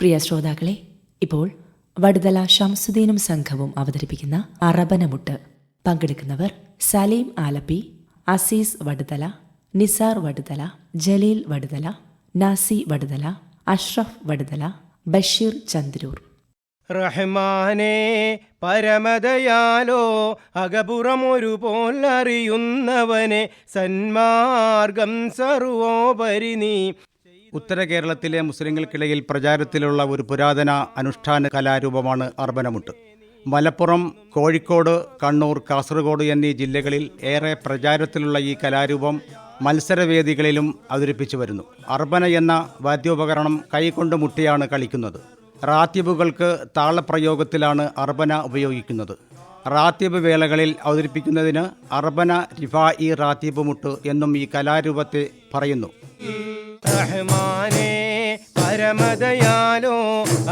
പ്രിയ ശ്രോതാക്കളെ ഇപ്പോൾ വടുതല ഷംസുദ്ദീനും സംഘവും അവതരിപ്പിക്കുന്ന അറബനമുട്ട്. പങ്കെടുക്കുന്നവർ സലീം ആലപ്പി അസീസ് വടുതല നിസാർ വടുതല ജലീൽ വടുതല നാസി വടുതല അഷ്റഫ് വടുതല ബഷീർ ചന്ദ്രൂർ. റഹ്മാനേ പരമദയാലോ അകപുറമൊരു പോലറിയുന്നവനെ സന്മാർഗം സർവോപരി നീ. ഉത്തര കേരളത്തിലെ മുസ്ലിങ്ങൾക്കിടയിൽ പ്രചാരത്തിലുള്ള ഒരു പുരാതന അനുഷ്ഠാന കലാരൂപമാണ് അർബനമുട്ട്. മലപ്പുറം കോഴിക്കോട് കണ്ണൂർ കാസർഗോഡ് എന്നീ ജില്ലകളിൽ ഏറെ പ്രചാരത്തിലുള്ള ഈ കലാരൂപം മത്സരവേദികളിലും അവതരിപ്പിച്ചു വരുന്നു. അർബന എന്ന വാദ്യോപകരണം കൈകൊണ്ട് മുട്ടിയാണ് കളിക്കുന്നത്. റാത്യബുകൾക്ക് താളപ്രയോഗത്തിലാണ് അർബന ഉപയോഗിക്കുന്നത്. റാത്യബ് വേളകളിൽ അവതരിപ്പിക്കുന്നതിന് അർബന റിഫാ ഇ റാത്യബ് മുട്ട് എന്നും ഈ കലാരൂപത്തെ പറയുന്നു. റഹ്മാനേ പരമദയാലോ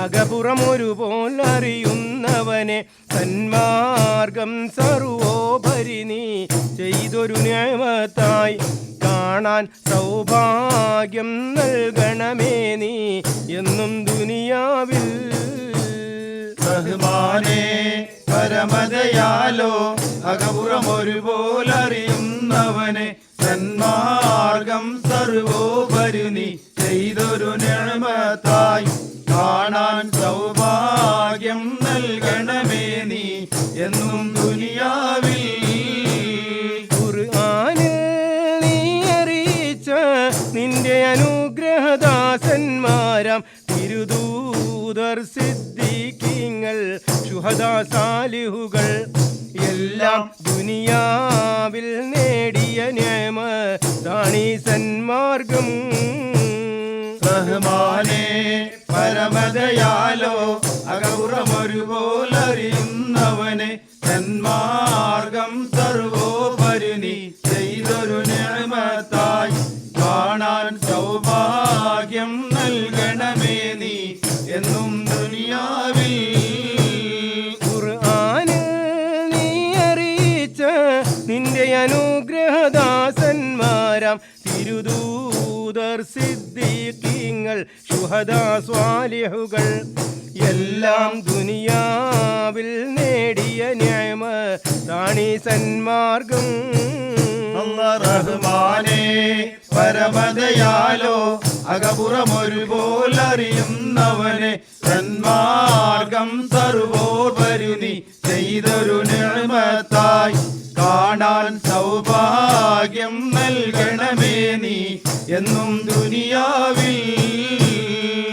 അകപുറമൊരു പോലറിയുന്നവനെ സന്മാർഗം സർവോപരി നീ ചെയ്തൊരു നിയമത്തായി കാണാൻ സൗഭാഗ്യം നൽകണമേ നീ എന്നും ദുനിയാവിൽ. റഹ്മാനേ പരമദയാലോ അകപുറമൊരുപോലറിയുന്നവനെ സന്മാർഗം സർവോപരി നീ ചെയ്തൊരു നിഴമത്തായി കാണാൻ സൗഭാഗ്യം നൽകണമേ നീ എന്നും ദുനിയാവിൽ നിന്റെ അനുഗ്രഹദാസന്മാരാം തിരുദൂതർ സിദ്ദീഖിങ്ങൾ ശുഹദാസാലിഹുകൾ എല്ലാം ദുനിയാവിൽ നേടിയ നിയമ താണി സന്മാർഗം റഹ്മാനേ പരമദയാലോ അകപുറമൊരുപോലറിയുന്നവനെ സന്മാർഗം സർവോപരി നീ ചെയ്തൊരു നിയമത്തായി അനുഗ്രഹദാസന്മാരാം തിരുദൂതർ സിദ്ദീഖിങ്ങൾ ശുഹദാ സ്വാലിഹുകൾ. എല്ലാം ദുനിയാവിൽ നേടിയ ന്യായമ താണി സന്മാർഗം റഹ്മാനേ പരമദയാലോ അകപുറമൊരുപോലറിയുന്നവനെ സന്മാർഗം വരുതി ചെയ്തൊരു നിർമ്മത്തായി കാണാൻ സൗഭാഗ്യം നൽകണമേ നീ. എന്നും ദുനിയാവിൽ.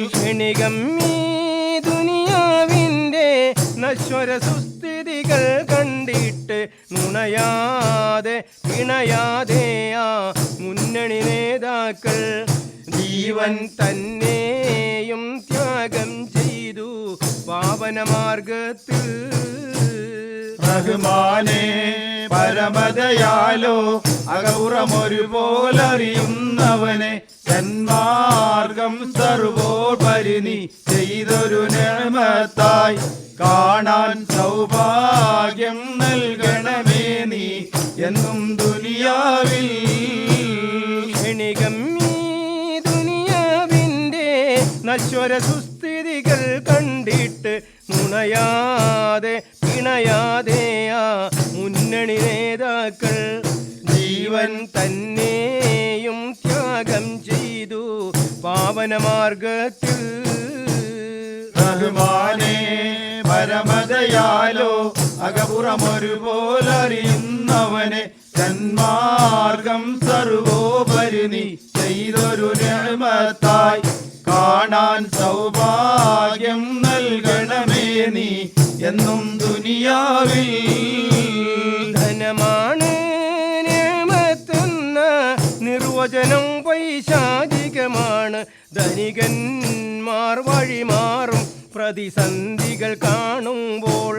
ക്ഷണികം ഈ ദുനിയാവിന്റെ നശ്വര സുസ്ഥിതികൾ കണ്ടിട്ട് നുണയാതെ പിണയാതെ ആ മുന്നണി നേതാക്കൾ ജീവൻ തന്നെയും ത്യാഗം ചെയ്തു പാവനമാർഗത്തിൽ. റഹ്മാനേ. പരമദയാലോ അകപുറമൊരുപോലറിയുന്നവനെ തന്മാർഗം സർവോപരി നീ ചെയ്തൊരു നിയമത്തായി കാണാൻ സൗഭാഗ്യം നൽകണമേ നീ എന്നും ദുനിയാവിൽ. നശ്വര സുസ്ഥിതികൾ കണ്ടിട്ട് നുണയാതെ പിണയാതെയാ ആ മുന്നണി നേതാക്കൾ ജീവൻ തന്നെയും ത്യാഗം ചെയ്തു പാവനമാർഗത്തിൽ. ബഹുമാനേ പരമതയാലോ അകപുറമൊരുപോലറിയുന്നവനെ തന്മാർഗം സർവോപരി നീ ചെയ്തൊരു നിയമത്തായി കാണാൻ സൗഭാഗ്യം നൽകണമേ നീ എന്നും ദുനിയാവിൽ നിർവചനം പൈശാചികമാണ് ധനികന്മാർ വഴിമാറും പ്രതിസന്ധികൾ കാണുമ്പോൾ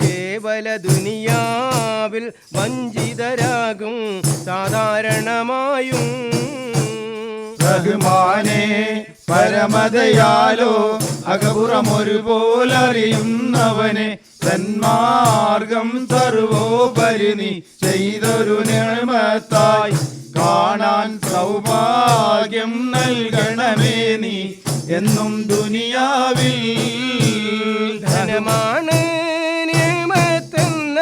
കേവല ദുനിയാവിൽ വഞ്ചിതരാകും. സാധാരണമായും റഹ്മാനേ പരമതയാലോ അകപുറമൊരുപോലറിയുന്നവനെ തന്മാർഗം സർവോപരി നീ ചെയ്തൊരു നിയമത്തായി കാണാൻ സൗഭാഗ്യം നൽകണമേ നീ എന്നും ദുനിയാവിൽ. ധനമാണ് നിയമത്തെന്ന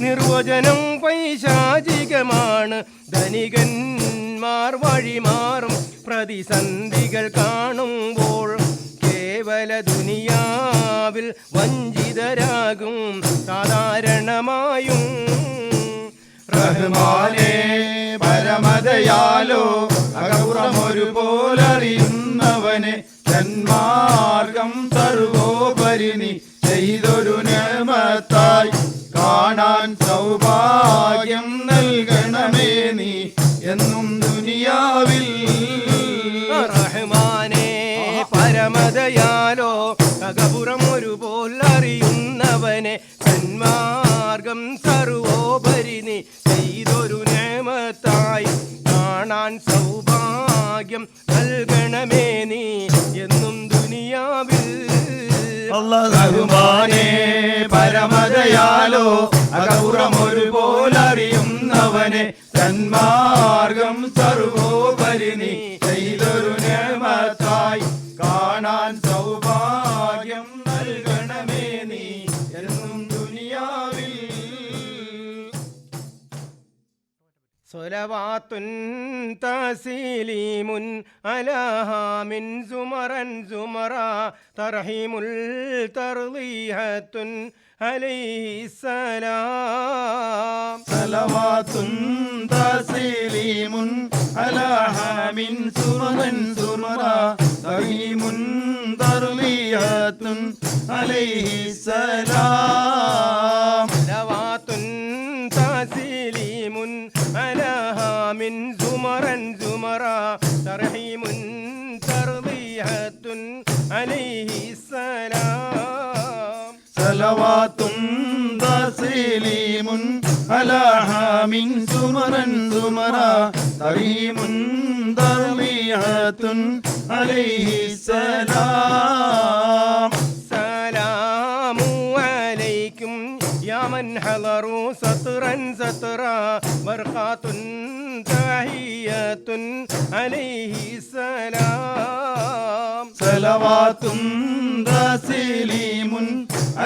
നിർവചനം പൈശാചികമാണ്. ധനികന്മാർ വഴിമാറും പ്രതിസന്ധികൾ കാണുമ്പോൾ കേവല ദുനിയാവിൽ വഞ്ചിതരാകും സാധാരണമായും റഹ്മാനെ പരമതയാലോ അകപുറമൊരു പോലറിയുന്നവനെ സന്മാർഗം സർവോപരിണി ചെയ്തൊരു നിയമത്തായി കാണാൻ സൗഭാഗ്യം നൽകണമേ സന്മാർഗം സർവോപരി ചെയ്തൊരു നിയമത്തായി കാണാൻ സൗഭാഗ്യം നൽകണമേ നീ. എന്നും ദുനിയാവിൽ. സ്വലവാത്തുൻ തസീലീമുൻ അലഹാമിൻ സുമറൻ സുമറ. തർഹീമുൽ തർളീഹത്തുൻ അലൈഹിസ്സലാം. സലവാത്തും തസീലീമുൻ അലഹാമിൻ സുമറൻ സുമറ തഹീമുൻ തർലീഹത്തുൻ അലൈഹിസ്സലാം. സ്വലവാത്തുൻ തസീലീമുൻ അലഹാമിൻ സുമറൻ സുമറ തർഹീമുൻ തർളീഹത്തുൻ അലൈഹിസ്സലാം. സലവാത്തും തസീലീമുൻ അലഹാമിൻ സുമറൻ സുമറ തഹീമുൻ അലൈഹി സലാം. സലാമു അലൈക്കും യാ മൻ ഹളറു സത്റൻ സത്ര ബർഖാത്തുൻ തഹിയത്തുൻ അലൈഹി സലാം സലവാത്തും തസീലീമുൻ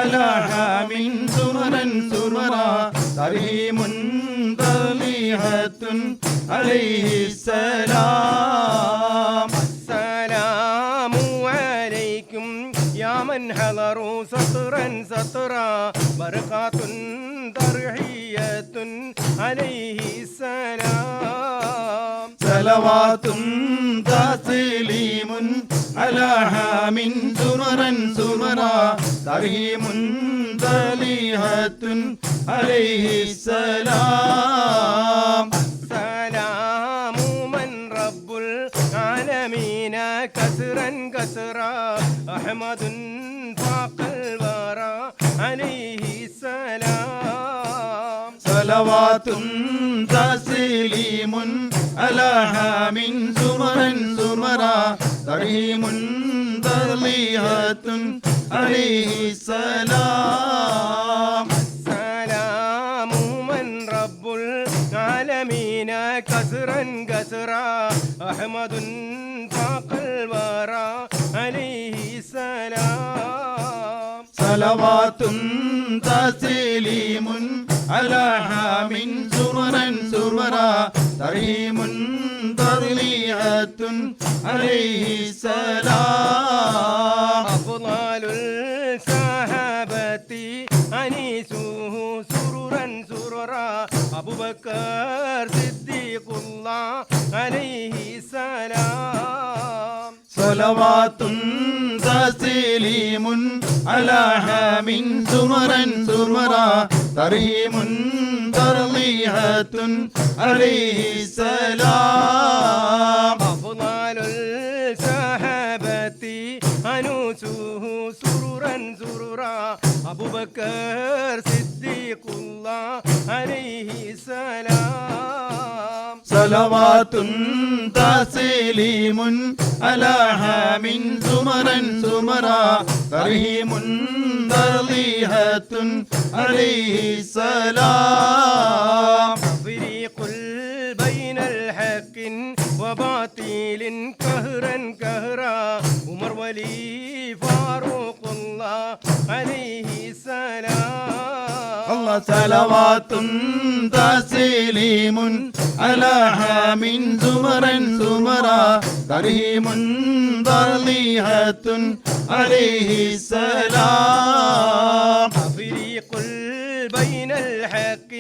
അലഹാമിൻ സുമറൻ സുമറ തഹീമുൻ തർലീഹത്തുൻ അലൈഹിസ്സലാം സലാമു യാ മൻ ഹളറു സത്റൻ സത്ര ബർഖാത്തുൻ തർഹിയത്തുൻ അലൈഹി സലാം സലവാത്തും തസീലീമുൻ അലഹാമിൻ സുമറൻ സുമറ തഹീമുൻ തലീഹത്തുൻ അലൈഹിസ്സലാം സലാമു മൻ റബ്ബുൽ ആലമീന കസ്റൻ കസ്റ അഹ്മദുൻ അലൈഹി സലവാത്തും തസീലീമുൻ അലഹാമിൻ സുമറൻ സുമറ തഹീമുൻ തലീഹത്തുൻ സലാം. സലാമു മൻ റബ്ബുൽ ആലമീന കസ്റൻ കസ്റ. അഹ്മദുൻ ഫാഖൽ വറ അലൈഹി സലാം. صلوات تسليم على حام سررا سررا تريم تضليعة عليه السلام. أفضل الصحابة أنيسه سررا سررا أبو بكر صديق الله عليه السلام. صلوات تسليم على حام زمرا زمرا تريم ترميهة عليه السلام أفضل سرورا أبو بكر صديق الله عليه السلام സലവാത്തും തസീലീമുൻ അലഹാമിൻ സുമറൻ സുമറ തർഹീമുൻ തർലീഹത്തുൻ അലൈഹിസ്സലാം تفريق بين الحق وباطل كهرا كهرا عمر വലി ഫാറൂഖുല്ലാ അലൈഹി സലാം الله صلوات تسليم على حام زمرا زمرا ترهيم ضليهة عليه السلام تفريق بين الحق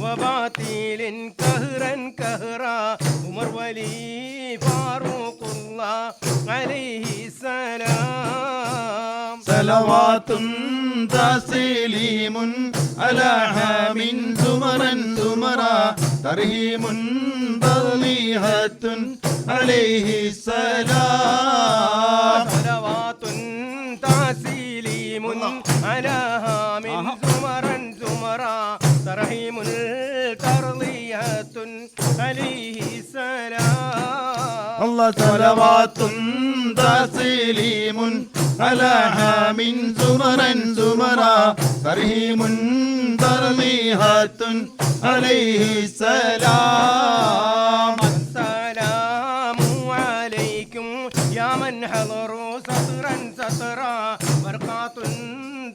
وباطل كهرا كهرا عمر ولي فاروق الله عليه السلام صلوات تسليم على حام زمرا زمرا ترهيم ضليهة عليه السلام صلوات تسليم على هام زمرا زمرا ترحيم ترضية عليه السلام صلوات تسليم على حام زمرا زمرا ترهيم ترضيهة عليه السلام. السلام عليكم يا من حضروا سطرا سطرا برقات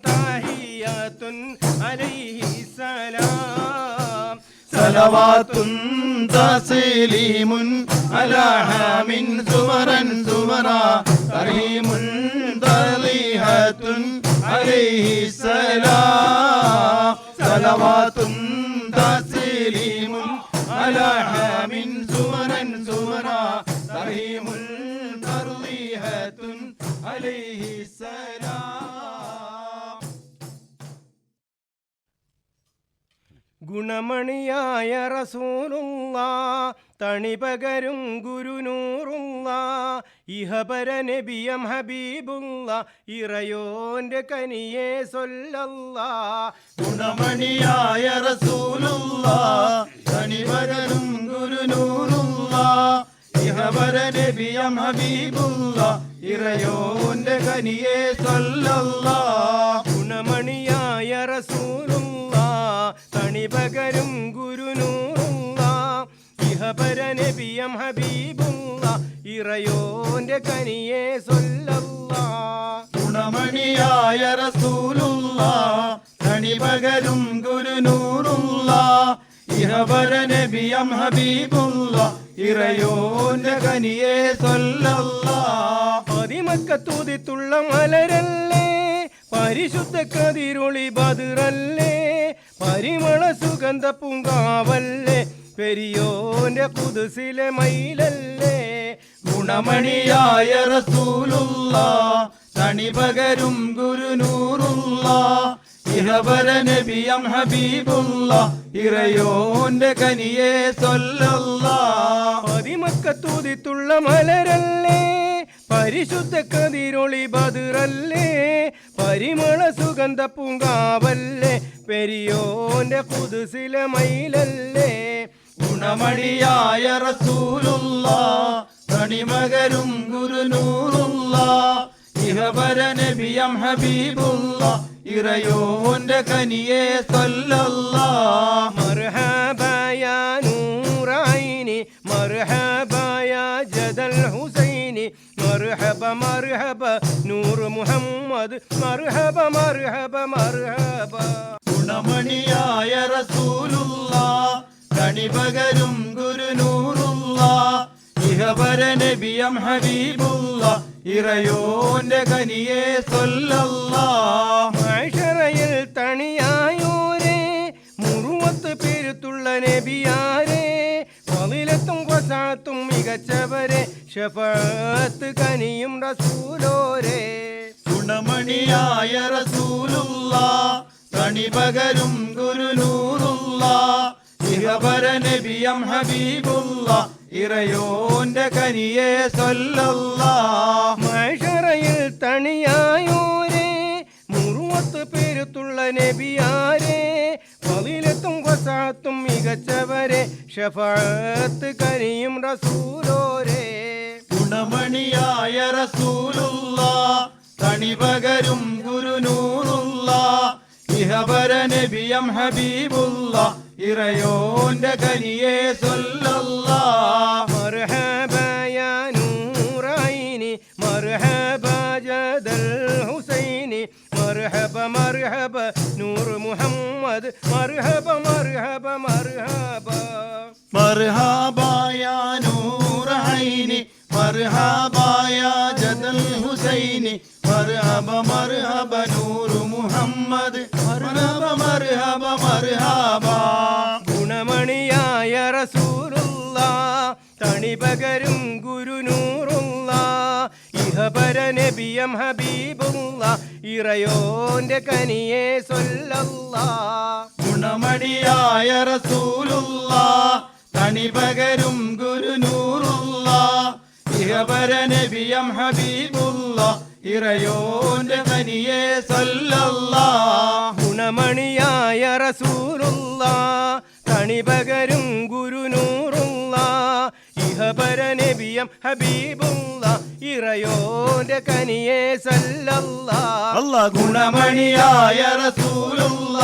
تحيات عليه السلام. സലവാത്തും തസലീമുൻ അലഹമിൻ സുമരൻ സുമറ കരീമുൻ തലീഹത്തുൻ അലൈഹി സലാം സലവാത്തും തസലീമുൻ അലഹമിൻ സുമരൻ സുമറ കരീമുൻ തലീഹത്തുൻ അലൈഹി സലാം ഗുണമണിയായ റസൂലുള്ള തണിപകരും ഗുരുനൂറുള്ള ഇഹപര നബിയം ഹബീബുള്ള ഇറയോന്റെ കനിയെ സൊല്ലല്ല. ഗുണമണിയായ റസൂലുള്ള തണിപകരും ഗുരുനൂറുള്ള ഇഹവര നബിയം ഹബീബുള്ള ഇറയോന്റെ കനിയെ സല്ലല്ല. നബിയം ഹബീബുള്ള ഇറയോന്റെ കനിയെ സൊല്ലല്ല. ഗുണമണിയായ റസൂലുള്ള കണിപകരും ഗുരുനൂറുള്ള ഇറവര നബിയം ഹബീബുള്ള ഇറയോന്റെ കനിയെ സല്ലല്ല. പതിമക്കത്തൂതിത്തുള്ള മലരല്ലേ പരിശുദ്ധ കതിരൊളി ബതിറല്ലേ പരിമള സുഗന്ധ പൂങ്കാവല്ലേ പെരിയോന്റെ കുതിസിലെ മയിലല്ലേ? ഗുണമണിയായ റസൂലുള്ള തണിപകരും ഗുരുനൂറുള്ള ഇഹവര നബിയം ഹബീബുള്ള ഇറയോന്റെ കനിയെ സൊല്ലല്ല പതിമക്കത്തൂതിത്തുള്ള മലരല്ലേ പരിശുദ്ധ കതിരൊളി ബതിറല്ലേ പരിമള സുഗന്ധ പൂങ്കാവല്ലേ പെരിയോന്റെ കുതിസിലെ മയിലല്ലേ? ഗുണമടിയായ റസൂലുള്ള തടിമകരും ഗുരുനൂറുള്ള ഇഹപര നബിയം ഹബീബുള്ള ഇറയോന്റെ കനിയെ സല്ലല്ല. മർഹബയ നൂറൈനി മർഹബയ ജദൽ ഹുസൈനി മർഹബ മർഹബ നൂർ മുഹമ്മദ് മർഹബ മർഹബ മർഹബ. ഗുണമണിയായ റസൂലുള്ള കണിപകരും ഗുരുനൂറുള്ള ഇഹവര നബിയം ഹബീബുള്ള ഇറയോന്റെ കനിയെ സൊല്ലല്ല. മഴറയിൽ തണിയായോരേ മുറുവത്ത് പെരുത്തുള്ള നബിയാരേ പതിലെത്തും കൊസാത്തും മികച്ചവരെ ഷഫാത്ത് കനിയും റസൂലോരേ. ഗുണമണിയായ റസൂലുള്ള കണിപകരും ഗുരുനൂറുള്ള ഇഹവര നബിയം ഹബീബുള്ള ഇറയോന്റെ കനിയെ സൊല്ലല്ല. മഷറയിൽ തണിയായോരേ മുറുവത്ത് പേരുത്തുള്ള നബിയാരേ. പതിലെത്തും കൊസാത്തും മികച്ചവരെ ഷഫാത്ത് കരിയും റസൂലോരേ. ഗുണമണിയായ റസൂലുള്ള തണിപകരും ഗുരുനൂറുള്ള ഇഹവര നബിയം ഹബീബുള്ള ഇറയോന്റെ കനിയെ സൊല്ലല്ല مرحبا يا نور عيني مرحبا മർഹബ മർഹബ നൂർ മുഹമ്മദ് മർഹബ മർഹബ മർഹബ മർഹാബായ നൂറൈനി മർഹാബായ ജദൽ ഹുസൈനി മർഹബ മർഹബ നൂറ് മുഹമ്മദ് മർഹബ മർഹബ മർഹബ നബിയം ഹബീബുള്ള ഇറയോന്റെ കനിയെ സൊല്ലല്ലാ. ഗുണമടിയായ റസൂലുള്ള തണിപകരും ഗുരുനൂറുള്ള. ഇഹപര നബിയം ഹബീബുള്ള ഇറയോന്റെ കനിയെ സല്ലല്ലാ. ഗുണമണിയായ റസൂലുള്ള തണിപകരും ഗുരുനൂറുള്ള ഇഹപര നബിയം ഹബീബുള്ള ഇറയോന്റെ കനിയെ സല്ലല്ലാ. ഗുണമണിയായ റസൂലുള്ള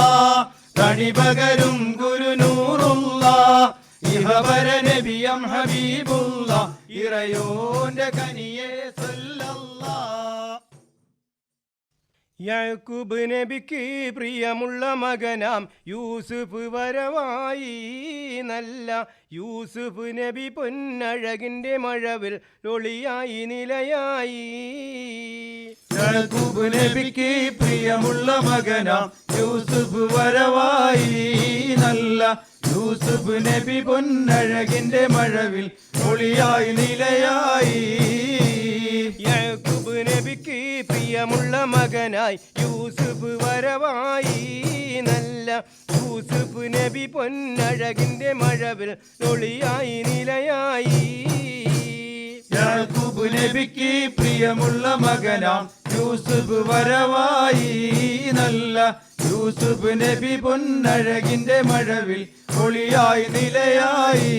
കണിപകരും ഗുരുനൂറുള്ള ഇഹപര നബിയം ഹബീബുള്ള ഇറയോന്റെ കനിയെ സല്ലല്ലാ. യാക്കൂബ് നബിക്ക് പ്രിയമുള്ള മകനാം. യൂസുഫ് വരവായി നല്ല. യൂസുഫ് നബി പൊന്നഴകിന്റെ മഴവിൽ ലൊളിയായി നിലയായി. യാക്കൂബ് നബിക്ക് പ്രിയമുള്ള മകനാം. യൂസുഫ് വരവായി നല്ല. യൂസുഫ് നബി പൊന്നഴകിന്റെ മഴവിൽ ഒളിയായി നിലയായി. പ്രിയമുള്ള മകനായി യൂസുഫ് വരവായി. നല്ല യൂസുഫ് നബി പൊന്നഴകിന്റെ മഴവിൽ തൊളിയായി നിലയായി. യാക്കൂബ് നബിക്ക് പ്രിയമുള്ള മകനാം യൂസുഫ് വരവായി. നല്ല യൂസുഫ് നബി പൊന്നഴകിന്റെ മഴവിൽ ഒളിയായി നിലയായി.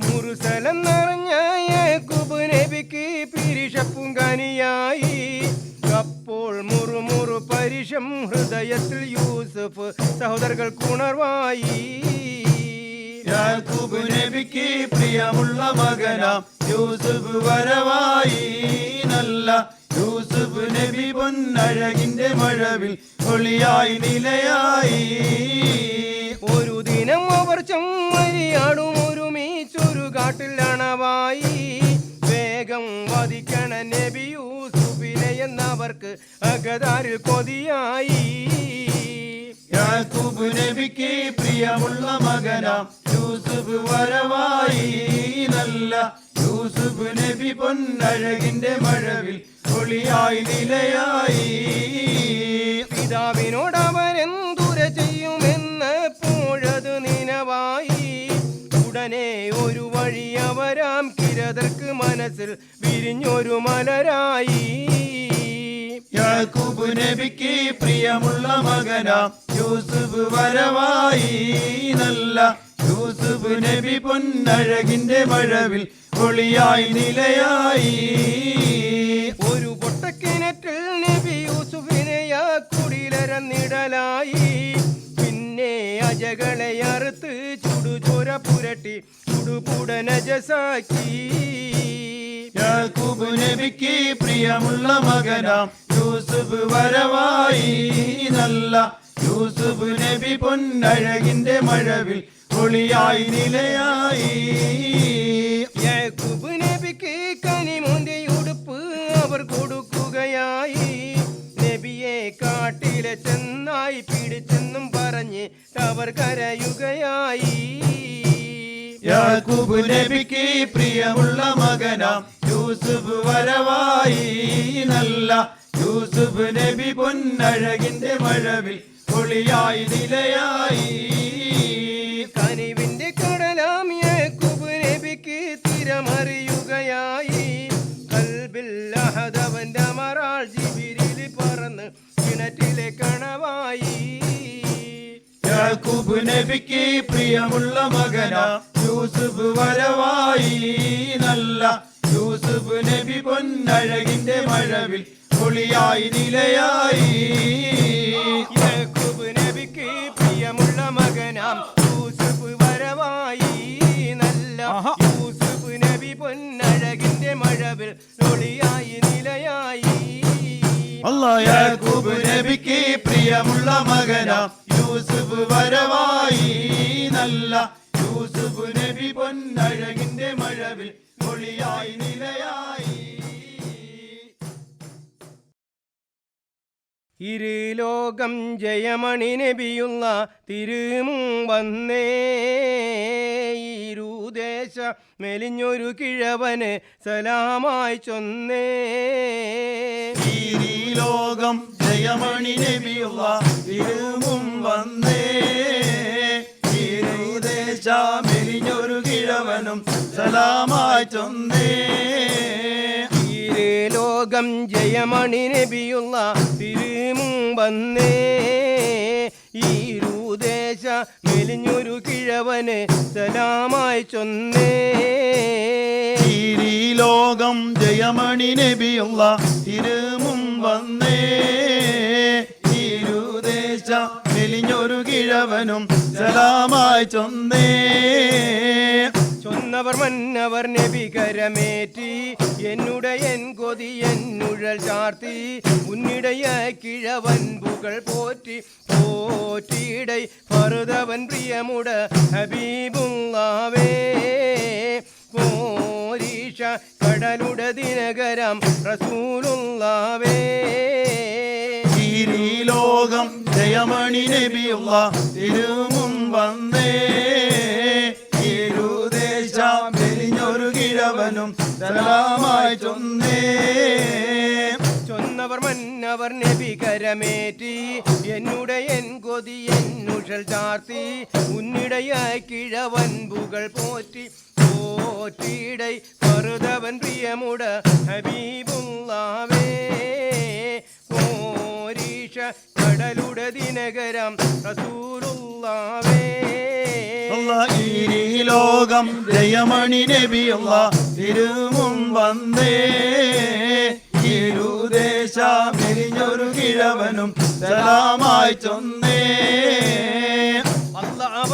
മുറുസലം നബിക്ക് പിരിശപ്പും കനിയായി അപ്പോൾ മുറുമുറു പരിശം ഹൃദയത്തിൽ യൂസഫ് സഹോദരകൾ കുണർവായി യാക്കൂബ് നബിക്ക് പ്രിയമുള്ള മകനാം. യൂസുഫ് വരവായി. നല്ല യൂസുഫ് നബി പൊന്നഴകിന്റെ മഴവിൽ ഒളിയായി നിലയായി. ഒരു ദിനം അവർ ചെമ്മരിയാടും ഒരുമിച്ചൊരു കാട്ടിൽ അണവായി. വേഗം വധിക്കണ നബി യൂസുഫിനെ എന്നവർക്ക് അകതാരിൽ കൊതിയായി. യാക്കൂബ് നബിക്ക് പ്രിയമുള്ള മകനാം. യൂസുഫ് വരവായി. നല്ല യൂസുഫ് നബി പൊന്നഴകിന്റെ മഴവിൽ ഒളിയായി നിലയായി. പിതാവിനോട് അവരെന്തുര ചെയ്യുമെന്ന് പോഴത് നിനവായി. ഉടനെ ഒരു വഴി അവരാം കിരതർക്ക് മനസ്സിൽ വിരിഞ്ഞൊരു മലരായി. യാക്കൂബ് നബിക്ക് പ്രിയമുള്ള മകന യൂസുഫ് വരവായി. നല്ല യൂസുഫ് നബി പൊന്നഴകിന്റെ മഴവിൽ ഒളിയായി നിലയായി. ഒരു പൊട്ടക്കിണറ്റിൽ നബി യൂസുഫിനെ യാക്കുടിലരന്നിടലായി പിന്നെ അജകളെ അറുത്ത് ചുടുചോര പുരട്ടി ചുടുപുടനജസാക്കി യാക്കൂബ് നബിക്ക് പ്രിയമുള്ള മകനാം. യൂസുഫ് വരവായി നല്ല. യൂസുഫ് നബി പൊന്നഴകിന്റെ മഴവിൽ ഒളിയായി നിലയായി. യാക്കൂബ് നബിക്ക് കനിമോന്റെ ഉടുപ്പ് അവർ കൊടുക്കുകയായി. നബിയെ കാട്ടിലെ ചെന്നായി പിടിച്ചെന്നും പറഞ്ഞ് അവർ കരയുകയായി. യാക്കൂബ് നബിക്ക് പ്രിയമുള്ള മകനാം. യൂസുഫ് വരവായി നല്ല. യൂസുഫ് നബി പൊന്നഴകിന്റെ മഴവിൽ ഒളിയായി നിലയായി. കനിവിന്റെ കടലാം യാക്കൂബ് നബിക്ക് തിരമറിയുകയായി. കൽബിൽ അഹദവന്റെ മറാൾ ജിബിരിൽ പറന്ന് കിണറ്റിലെ കണവായി. യാക്കൂബ് നബിക്ക് പ്രിയമുള്ള മകനാം. യൂസുഫ് വരവായി. നല്ല യൂസുഫ് നബി പൊന്നഴകിന്റെ മഴവിൽ ഒളിയായി നിലയായി. യാക്കൂബ് നബിക്ക് പ്രിയമുള്ള മകനാം യൂസുഫ് വരവായി. നല്ല യൂസുഫ് നബി പൊന്നഴകിന്റെ മഴവിൽ ഒളിയായി നിലയായി. അല്ലാ യാക്കൂബ് നബിക്ക് പ്രിയമുള്ള മകനാം യൂസുഫ് വരവായി. നല്ല യൂസുഫ് പൊന്നഴകിന്റെ മഴവിൽ മൊഴിയായി നിലയായി. ഇരുലോകം ജയമണി നബിയുള്ള തിരുമും വന്നേ. ഇരുദേശ മെലിഞ്ഞൊരു കിഴവന് സലാമായി ചൊന്നേ. ഈ ലോകം ജയമണി നബിയുള്ള തിരുമും വന്നേ. ഇരുദേശ മെലിഞ്ഞൊരു കിഴവനും സലാമായി ചൊന്നേ. ലോകം ജയമണി നബിയുള്ള തിരുമും വന്നേ. ഈരുദേശ മെലിഞ്ഞൊരു കിഴവന് സലാമായി ചൊന്നേ. ലോകം ജയമണി നബിയുള്ള തിരുമും വന്നേ. ഈരുദേശ മെലിഞ്ഞൊരു കിഴവനും സലാമായി ചൊന്നേ. ചൊന്നവർ മന്നവർ നബി കരമേറ്റി എന്നുടയൻ കൊതി എന്നുഴൽ ചാർത്തി ഉന്നിടയ കിഴവൻ പുകൾ പോറ്റി പോറ്റിയിടൈ പറുതവൻ പ്രിയമുട ഹബീബുള്ളാവേ പോരീഷ കടലുട ദിനകരം റസൂലുള്ളാവേ ഈ ലോകം ജയമണി നബിയുള്ള തിരുമും വന്നേ. ഇരുദേശ മെലിഞ്ഞൊരു കിഴവനും സലാമായി ചൊന്നേ. ചൊന്നവർ മന്നവർ നബി കരമേറ്റി എന്നുടയൻ കൊതി എന്നുഷൽ ചാർത്തി ഉന്നിടയായി കിഴവൻ പുകൾ പോറ്റി. പോറ്റിയിടൈ പറുതവൻ പ്രിയമുട ஹபீபுல்லாவே പോരീഷ കടലുട ദിനകരം റസൂലുള്ളാവേ ലോകം ജയമണി നബിയുള്ള തിരുമും വന്നേ ഇരുദേശ മെരിഞ്ഞൊരു കിഴവനും സലാമായി ചൊന്നേ.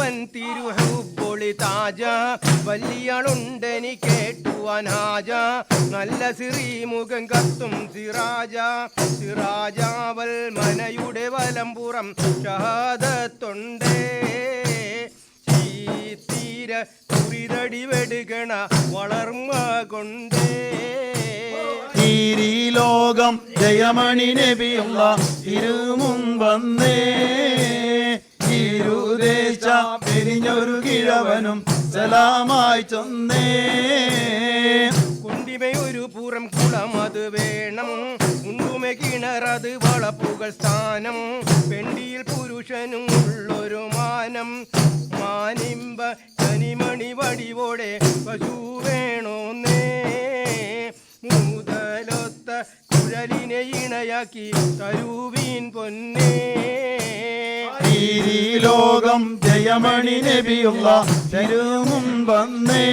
അള്ളാവൻ തിരുഹുപ്പൊളി താജ. വലിയാളുണ്ടെനി കേട്ടുവാൻ ഹാജ നല്ല സിറിമുഖം കത്തും സിറാജ. സിറാജാവൽ മനയുടെ വലമ്പുറം ഷഹാദത്തൊണ്ടേ. തീര കുറിതടി വെടുകണ വളർമ്മ കൊണ്ടേ. ലോകം ജയമണി നബിയുള്ള ഇരുമും വന്നേ ഇരുദേശ പിരിഞ്ഞൊരു കിഴവനും സലാമായി ചൊന്നേ. കുണ്ടിമയൊരു പുറം കുളം അത് വേണം. ഉണ്ടുമെ കിണറത് വളപ്പുകൾ സ്ഥാനം. പെണ്ടിയിൽ പുരുഷനും ഉള്ളൊരു മാനം. മാനിമ്പ കനിമണി വടിവോടെ പശു വേണോന്നേ. മുതലൊത്ത കുഴലിനെ ഇണയാക്കി തരൂവീൻ പൊന്നേ. ലോകം ജയമണി നബിയുള്ള തിരുമും വന്നേ.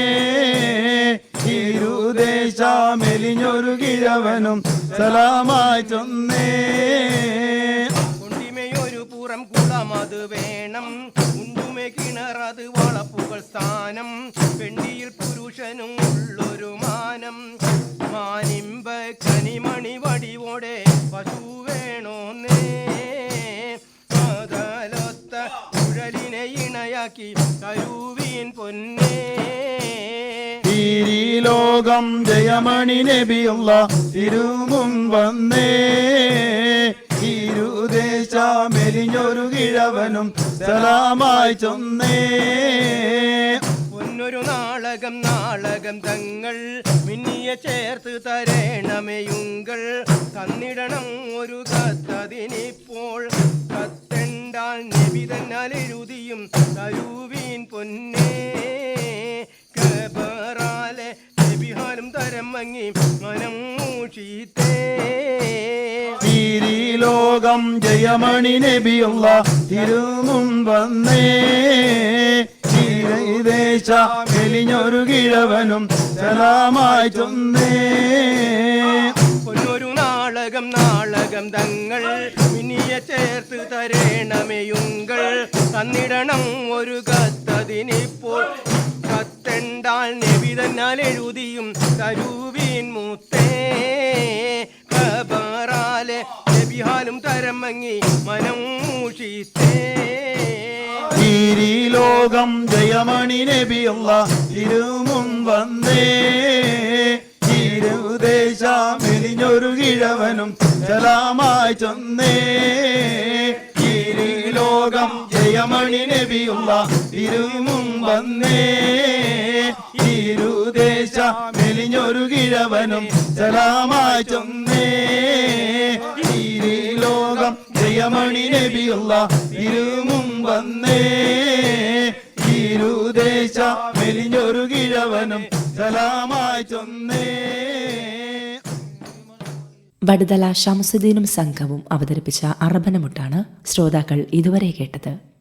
ഇരുദേശ മെലിഞ്ഞൊരു കിഴവനും സലാമായി ചൊന്നേ. കൊണ്ടിമയൊരു പുറം കുളം അത് വേണം. ഉണ്ടുമെ കിണറത് വളപ്പുകൾ സ്ഥാനം. പെണ്ണിയിൽ പുരുഷനും ഉള്ളൊരു മാനം. മാനിമ്പ കനിമണി വടിവോടെ പശു വേണോന്നേ. മതലൊത്ത കുഴലിനെ ഇണയാക്കി കരുവീൻ പൊന്നേ. ലോകം ജയമണി നബിയുള്ള തിരുമും വന്നേ ഇരുദേശ മെലിഞ്ഞൊരു കിഴവനും സലാമായി ചൊന്നേ. പൊന്നൊരു നാളകം നാളകം തങ്ങൾ മിന്നിയ ചേർത്ത് തരേണമേയുങ്കൾ തന്നിടണം ഒരു കത്തതിനിപ്പോൾ കത്തെണ്ടാൽ നബി തന്നാൽ എഴുതിയും തരൂവീൻ പൊന്നേ. കബറാലെ തരം മങ്ങി മനം മൂഷീത്തേ ഈ ലോകം ജയമണി നബിയുള്ള തിരുമും വന്നേ. ദേശ എലിഞ്ഞൊരു കിഴവനും സലാമായി ചൊന്നേ. ഒരു നാളകം നാളകം തങ്ങൾ മിനിയ ചേർത്ത് തരേണമയുങ്കൾ തന്നിടണം ഒരു കത്തതിനിപ്പോൾ. കത്തെണ്ടാൽ നബി തന്നാൽ എഴുതിയും തരൂവീൻ മൂത്തേ. കബറാൽ പിന്നാലെ തരമങ്ങി തരം മങ്ങി മനം മൂഷിത്തേ ലോകം ജയമണി നബിയുള്ള ഇരുമും വന്നേ. ഇരുദേശാമെരിഞ്ഞൊരു കിഴവനും ചലാമായി ചെന്നേ. ലോകം ജയമണി നബിയുള്ള ഇരുമും വന്നേ. തിരുദേശ മെലിഞ്ഞൊരു കിഴവനും ചലാമായി ചൊന്നേ. ലോകം ജയമണി നബിയുള്ള ഇരുമും വന്നേ. ഇരുദേശ മെലിഞ്ഞൊരു കിഴവനും സലാമായി ചൊന്നേ. വടുതല ഷംസുദ്ദീനും സംഘവും അവതരിപ്പിച്ച അറബനമുട്ടാണ് ശ്രോതാക്കൾ ഇതുവരെ കേട്ടത്.